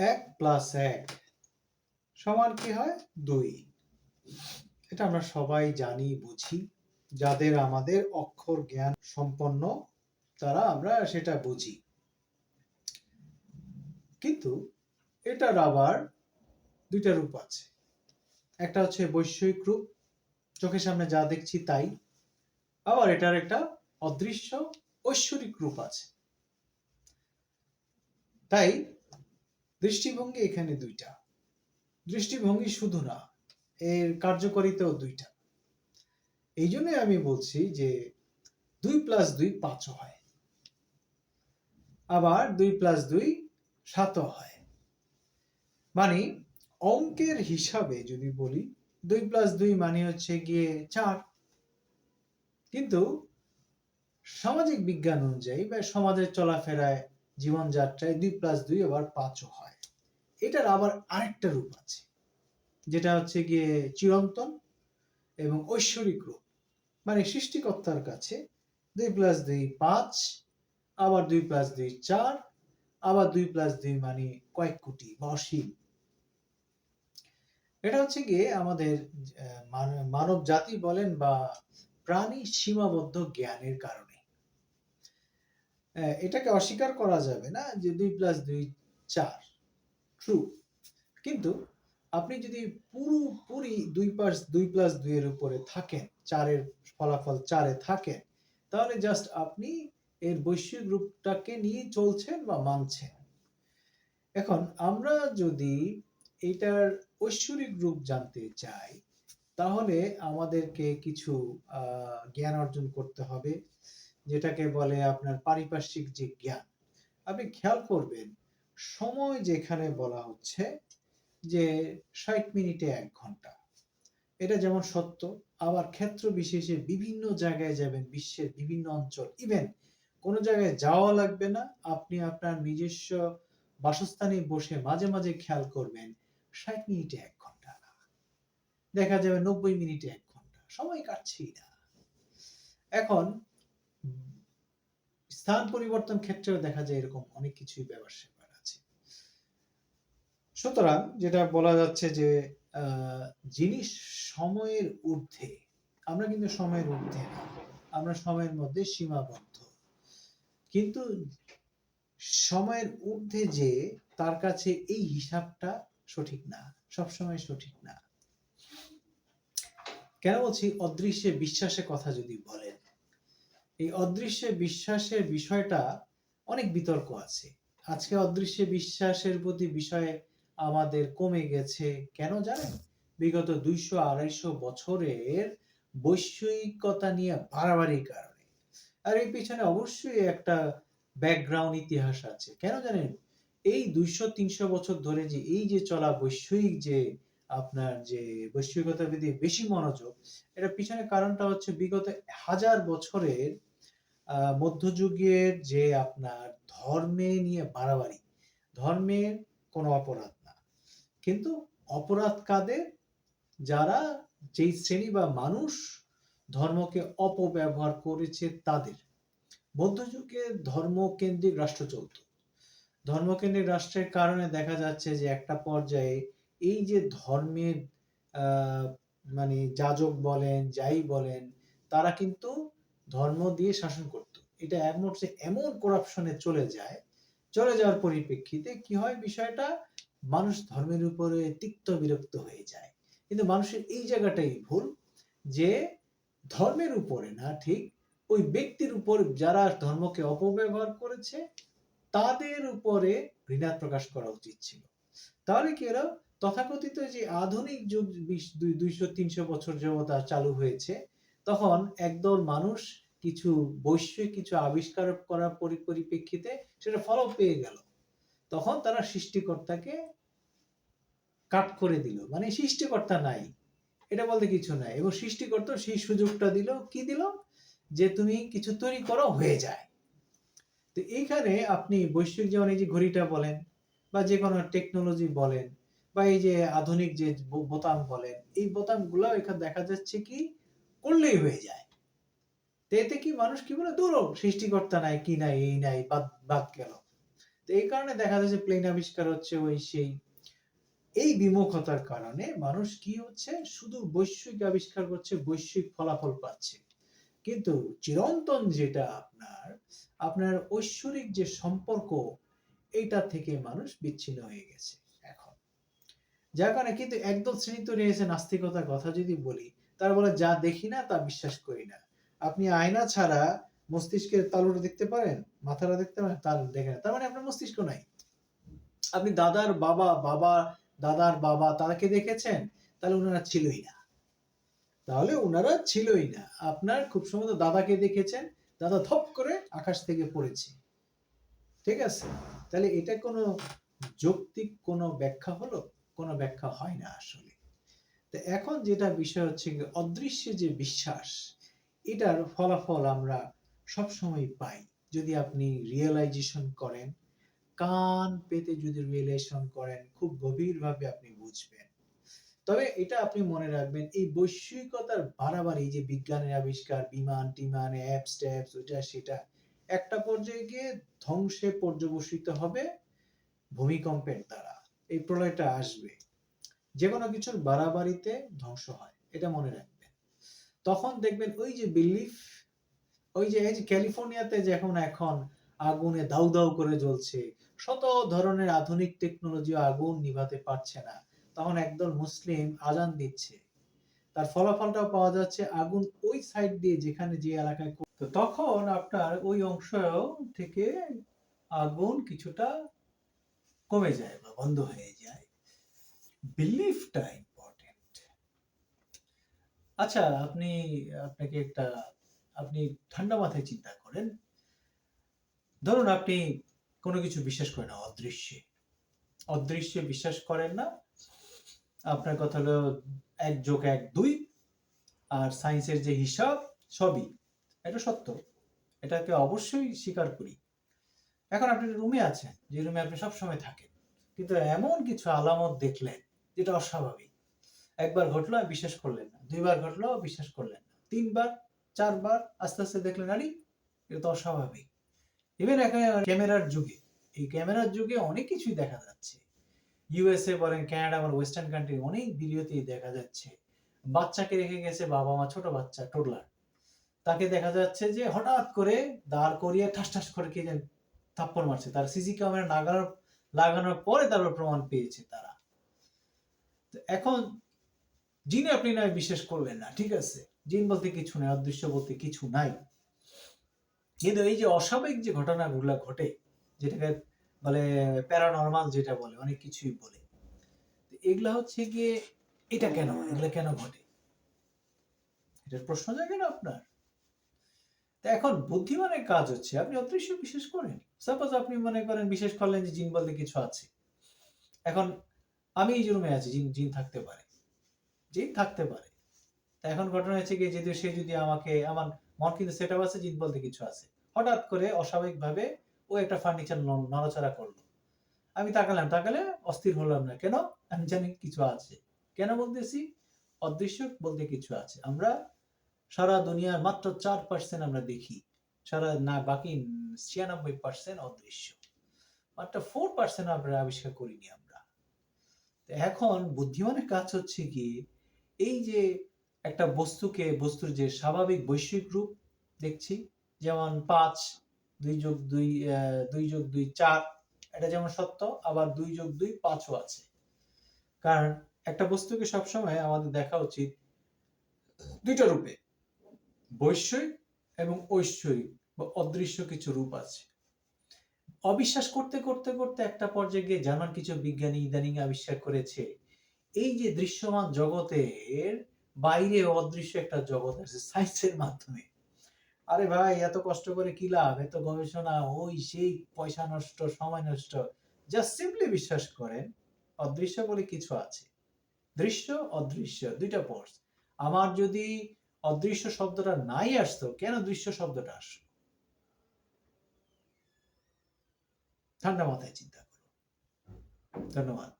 এক প্লাস এক সমান কি হয়? দুই। এটা আমরা সবাই জানি, বুঝি। যাদের আমাদের অক্ষর জ্ঞান সম্পন্ন, তারা আমরা সেটা বুঝি। কিন্তু এটার আবার দুইটা রূপ আছে। একটা হচ্ছে বৈষয়িক রূপ, চোখের সামনে যা দেখছি তাই। আবার এটার একটা অদৃশ্য ঐশ্বরিক রূপ আছে। তাই দৃষ্টিভঙ্গি এখানে দুইটা। দৃষ্টিভঙ্গি শুধু না, এর কার্যকারিতাও দুইটা। এই জন্যই আমি বলছি যে দুই প্লাস দুই পাঁচও হয়। আবার দুই প্লাস দুই সাতও হয়। মানে অঙ্কের হিসাবে যদি বলি, দুই প্লাস দুই মানে হচ্ছে গিয়ে চার। কিন্তু সামাজিক বিজ্ঞান অনুযায়ী বা সমাজের চলাফেরায় জীবনযাত্রায় দুই প্লাস দুই আবার পাঁচও হয়। এটার আবার আরেকটা রূপ আছে, যেটা হচ্ছে গিয়ে চিরন্তন এবং ঐশ্বরিক রূপ। মানে সৃষ্টিকর্তার কাছে দুই প্লাস দুই পাঁচ, আবার দুই প্লাস দুই চার, আবার দুই প্লাস দুই মানে কয়েক কোটি বা অসীম। এটা হচ্ছে গিয়ে আমাদের মানব জাতি বলেন বা প্রাণী সীমাবদ্ধ জ্ঞানের কারণে। এটাকে অস্বীকার করা যাবে না যে দুই প্লাস দুই চার। ট্রু কিন্তু আপনি যদি পুরোপুরি দুই প্লাস দুই প্লাস দুই এর উপরে থাকেন, চারের ফলাফল চারে থাকে, তাহলে জাস্ট আপনি এর বৈশ্বিক রূপটাকে নিয়ে চলছেন বা মানছেন। এখন আমরা যদি এটার ঐশ্বরিক রূপ জানতে চাই, তাহলে আমাদেরকে কিছু জ্ঞান অর্জন করতে হবে, যেটাকে বলে আপনার পারিপার্শ্বিক যে জ্ঞান। আপনি খেয়াল করবেন সময় যেখানে বলা হচ্ছে যে ষাট মিনিটে এক ঘণ্টা। এটা যেমন সত্য, আবার ক্ষেত্র বিশেষে বিভিন্ন জায়গায় যাবেন, বিশ্বের বিভিন্ন অঞ্চল। ইভেন কোনো জায়গায় যাওয়া লাগবে না, আপনি আপনার নিজস্ব বাসস্থানে বসে মাঝে মাঝে খেয়াল করবেন, ষাট মিনিটে এক ঘণ্টা দেখা যাবে নব্বই মিনিটে এক ঘণ্টা, সময় কাটছেই না। এখন স্থান পরিবর্তন ক্ষেত্রেও দেখা যায় এরকম অনেক কিছুই আছে সুতরাং যেটা বলা যাচ্ছে যে জিনিস সময়ের ঊর্ধ্বে। আমরা কিন্তু সময়ের ঊর্ধ্বে না। আমরা সময়ের মধ্যে সীমাবদ্ধ। কিন্তু সময়ের ঊর্ধ্বে যে, তার কাছে এই হিসাবটা সঠিক না। সবসময় সঠিক না। কেন বলছি? অদৃশ্যে বিশ্বাসের কথা যদি বলেন, এই অদৃশ্যে বিশ্বাসের বিষয়টা অনেক বিতর্ক আছে। আজকে অদৃশ্যে বিশ্বাসের প্রতি বিষয়ে আমাদের কমে গেছে। কেন জানেন? বিগত দুইশো আড়াইশো বছরের বৈষয়িকতা নিয়ে বাড়াবাড়ির কারণে। আর এই পিছনে অবশ্যই একটা ব্যাকগ্রাউন্ড ইতিহাস আছে। কেন জানেন? এই দুইশো তিনশো বছর ধরে যে এই যে চলা বৈষয়িক যে আপনার যে বৈশ্বিকতার প্রতি বেশি মনোযোগ এটা পিছনে কারণটা হচ্ছে বিগত হাজার বছরের মধ্যযুগের যে আপনার ধর্মে নিয়ে বাড়াবাড়ি। ধর্মের কোনো অপরাধ কিন্তু অপরাধ কাদের যারা যেই শ্রেণি বা মানুষ ধর্মকে অপব্যবহার করেছে তাদের। মধ্যযুগে ধর্মকেন্দ্রিক রাষ্ট্র চলত। ধর্মকেন্দ্রিক রাষ্ট্রের কারণে দেখা যাচ্ছে যে একটা পর্যায়ে এই যে ধর্মের মানে যাজক বলেন, যাই বলেন, তারা কিন্তু ধর্ম দিয়ে শাসন করত। এটা এমন এমন করাপশনে চলে যায়, চলে যাওয়ার পরিপ্রেক্ষিতে কি হয় বিষয়টা? মানুষ ধর্মের উপরে তিক্ত বিরক্ত হয়ে যায়। কিন্তু মানুষের এই জায়গাটাই ভুল যে ধর্মের উপরে না, ঠিক ওই ব্যক্তির উপর যারা ধর্মকে অপব্যবহার করেছে, তাদের উপরে ঘৃণা প্রকাশ করা উচিত ছিল। তাহলে কি এরা তথাকথিত যে আধুনিক যুগ দুইশো, তিনশো বছর যাবত চালু হয়েছে, তখন একদল মানুষ কিছু বৈশ্বিক কিছু আবিষ্কার করার পরি- পরিপ্রেক্ষিতে সেটা ফলো পেয়ে গেল। তখন তারা সৃষ্টিকর্তাকে কাট করে দিল। মানে সৃষ্টিকর্তা নাই। এটা বলতে কিছু নাই। এবং সৃষ্টিকর্তা সেই সুযোগটা দিল। কি দিল? যে তুমি কিছু তৈরি করো, হয়ে যায়। তো এইখানে আপনি বৈশ্বিক এই যে ঘড়িটা বলেন, বা যে কোনো টেকনোলজি বলেন, বা এই যে আধুনিক যে বোতাম বলেন, এই বোতামগুলো এখানে দেখা যাচ্ছে কি করলেই হয়ে যায়। তো এতে কি মানুষ কি বলে? দূর সৃষ্টিকর্তা নাই, কি নাই, এই নাই, বাদ বাদ গেল। তো এই কারণে দেখা যাচ্ছে প্লেন আবিষ্কার হচ্ছে ওই সেই। এই বিমুখতার কারণে মানুষ কি হচ্ছে? শুধু বৈশ্বিক আবিষ্কার করছে, বৈশ্বিক ফলাফল পাচ্ছে। কিন্তু চিরন্তন যেটা আপনার আপনার ঐশ্বরিক যে সম্পর্ক, এইটা থেকে মানুষ বিচ্ছিন্ন হয়ে গেছে এখন। যার কারণে কিন্তু একদল শ্রেণি তৈরি হয়েছে নাস্তিকতার কথা যদি বলি, তার বলে যা দেখি না তা বিশ্বাস করি না। আপনি আয়না ছাড়া মস্তিষ্কের তালুটা দেখতে পারেন, মাথাটা দেখতে পারেন, তাল দেখে না তার মানে আপনার মস্তিষ্ক নাই। আপনি দাদার বাবা বাবা, দাদার বাবা তাদেরকে দেখেছেন, তাহলে ওনারা ছিলই না। তাহলে ওনারা ছিলই না। আপনার খুব সম্ভবত দাদাকে দেখেছেন, দাদা ধপ করে আকাশ থেকে পড়েছে। ঠিক আছে? তাহলে এটা কোনো যৌক্তিক কোনো ব্যাখ্যা হলো? কোনো ব্যাখ্যা হয় না আসলে। তো এখন যেটা বিষয় হচ্ছে অদৃশ্য যে বিশ্বাস, এটার ফলাফল আমরা সবসময় পাই। যদি আপনি রিয়েলাইজেশন করেন, কান পেতে যদি রিয়েলাইজেশন করেন, খুব গভীরভাবে আপনি বুঝবেন। তবে এটা আপনি মনে রাখবেন, এই বৈশ্বিকতার বাড়াবাড়ি যে বিজ্ঞানের আবিষ্কার, বিমান, টিমান অ্যাপস ট্যাপস ওইটা, সেটা, একটা পর্যায়ে গিয়ে ধ্বংসে পর্যবসিত হবে ভূমিকম্পের দ্বারা। এই প্রলয়টা আসবে। যে কোনো কিছুর বাড়াবাড়িতে ধ্বংস হয়, এটা মনে রাখবেন। তখন দেখবেন ওই যে বিলিফ ওই যে, এই যে ক্যালিফোর্নিয়াতে যে এখন এখন আগুনে দাউ দাউ করে জ্বলছে, শত ধরনের আধুনিক টেকনোলজি আগুন নিভাতে পারছে না। তখন একদল মুসলিম আজান দিচ্ছে। তার ফলাফলটাও পাওয়া যাচ্ছে আগুন ওই সাইড দিয়ে যেখানে যে এলাকায় তো তখন আপনার ওই অংশ থেকে আগুন কিছুটা কমে যায় বা বন্ধ হয়ে যায়। বিলিফটা ইম্পর্টেন্ট আচ্ছা আপনি, আপনাকে একটা আপনি ঠান্ডা মাথায় চিন্তা করেন, ধরুন আপনি কোনো কিছু বিশ্বাস করেন না, অদৃশ্যে। অদৃশ্যে বিশ্বাস করেন না, আপনার কথা হলো এক যোগ এক দুই, আর সায়েন্সের যে হিসাব, সবই। এটা সত্য। এটাকে অবশ্যই স্বীকার করি। এখন আপনি রুমে আছেন, যে রুমে আপনি সবসময় থাকেন, কিন্তু এমন কিছু আলামত দেখলেন, যেটা অস্বাভাবিক। একবার ঘটলো বিশ্বাস করলেন না, দুইবার ঘটলো, বিশ্বাস করলেন না, তিনবার চারবার আস্তে আস্তে দেখলেন আরে এটা তো অস্বাভাবিক। ইভেন এখন ক্যামেরার যুগে, এই ক্যামেরার যুগে অনেক কিছুই দেখা যাচ্ছে। ইউএসএ বলেন কানাডা বা ওয়েস্টার্ন কান্ট্রি অনেক ভিডিওতেই দেখা যাচ্ছে। বাচ্চাকে রেখে গেছে বাবা মা, ছোট বাচ্চা টোডলার তাকে দেখা যাচ্ছে যে হঠাৎ করে দাঁড় করিয়ে ঠাস ঠাস করে কে যেন থাপ্পড় মারছে। তার সিসি ক্যামেরা লাগানোর লাগানোর পরে তারপর প্রমাণ পেয়েছে তারা। এখন জিন আপনি নয়, বিশ্বাস করবেন না, ঠিক আছে? জিন বলতে কিছু নাই, অদৃশ্য বলতে কিছু নাই। কিন্তু এই যে অস্বাভাবিক যে ঘটনাগুলো ঘটে, যেটাকে বলে প্যারানর্মাল যেটা বলে, অনেক কিছুই বলে এগুলা হচ্ছে গিয়ে এটা কেন, এগুলা কেন ঘটে? এটার প্রশ্ন জাগে না আপনার? এখন বুদ্ধিমানের কাজ হচ্ছে, আপনি অদৃশ্য বিশ্বাস করেন। সাপোজ আপনি মনে করেন বিশেষ করলেন যে জিন বলতে কিছু আছে। এখন আমি এই রুমে আছি, জিন জিন থাকতে পারে। জিন থাকতে পারে। এখন ঘটনা হয়েছে কি যদি সে যদি আমাকে, আমার মন কিন্তু সেট আপ আছে জিন বলতে কিছু আছে। হঠাৎ করে অস্বাভাবিক ভাবে ও একটা ফার্নিচার নড়াচড়া করল। আমি তাকালাম, তাকালে অস্থির হলাম না। কেন? আমি জানি কিছু আছে। কেন বলতেছি? অদৃশ্য বলতে কিছু আছে। আমরা সারা দুনিয়ার মাত্র চার পার্সেন্ট আমরা দেখি। সারা না, বাকি ছিয়ানব্বই পার্সেন্ট অদৃশ্য। মাত্র ফোর পার্সেন্ট আমরা আবিষ্কার করিনি আমরা। এখন বুদ্ধিমানের কাজ হচ্ছে কি, এই যে একটা বস্তুকে, বস্তুর যে স্বাভাবিক বৈশ্বিক রূপ দেখছি, যেমন পাঁচ, দুই যোগ দুই দুই যোগ দুই চার, এটা যেমন সত্য, আবার দুই যোগ দুই পাঁচও আছে। কারণ একটা বস্তুকে সবসময় আমাদের দেখা উচিত দুইটা রূপে বৈশ্বয়িক এবং ঐশ্বরিক, বা অদৃশ্য কিছু রূপ আছে। অবিশ্বাস করতে করতে করতে একটা পর্যায়ে গিয়ে জার্মান কিছু বিজ্ঞানী ইদানিং আবিষ্কার করেছে, এই যে দৃশ্যমান জগতের বাইরে অদৃশ্য একটা জগৎ আছে সায়েন্সের মাধ্যমে। আরে ভাই, এত কষ্ট করে কি লাভ? এত গবেষণা, ওই সেই পয়সা নষ্ট, সময় নষ্ট। জাস্ট সিম্পলি বিশ্বাস করেন, অদৃশ্য বলে কিছু আছে। দৃশ্য, অদৃশ্য, দুইটা পর্স আমার যদি অদৃশ্য শব্দটা নাই আসতো, কেন দৃশ্য শব্দটা আসলো? ঠান্ডা মাথায় চিন্তা করো ধন্যবাদ।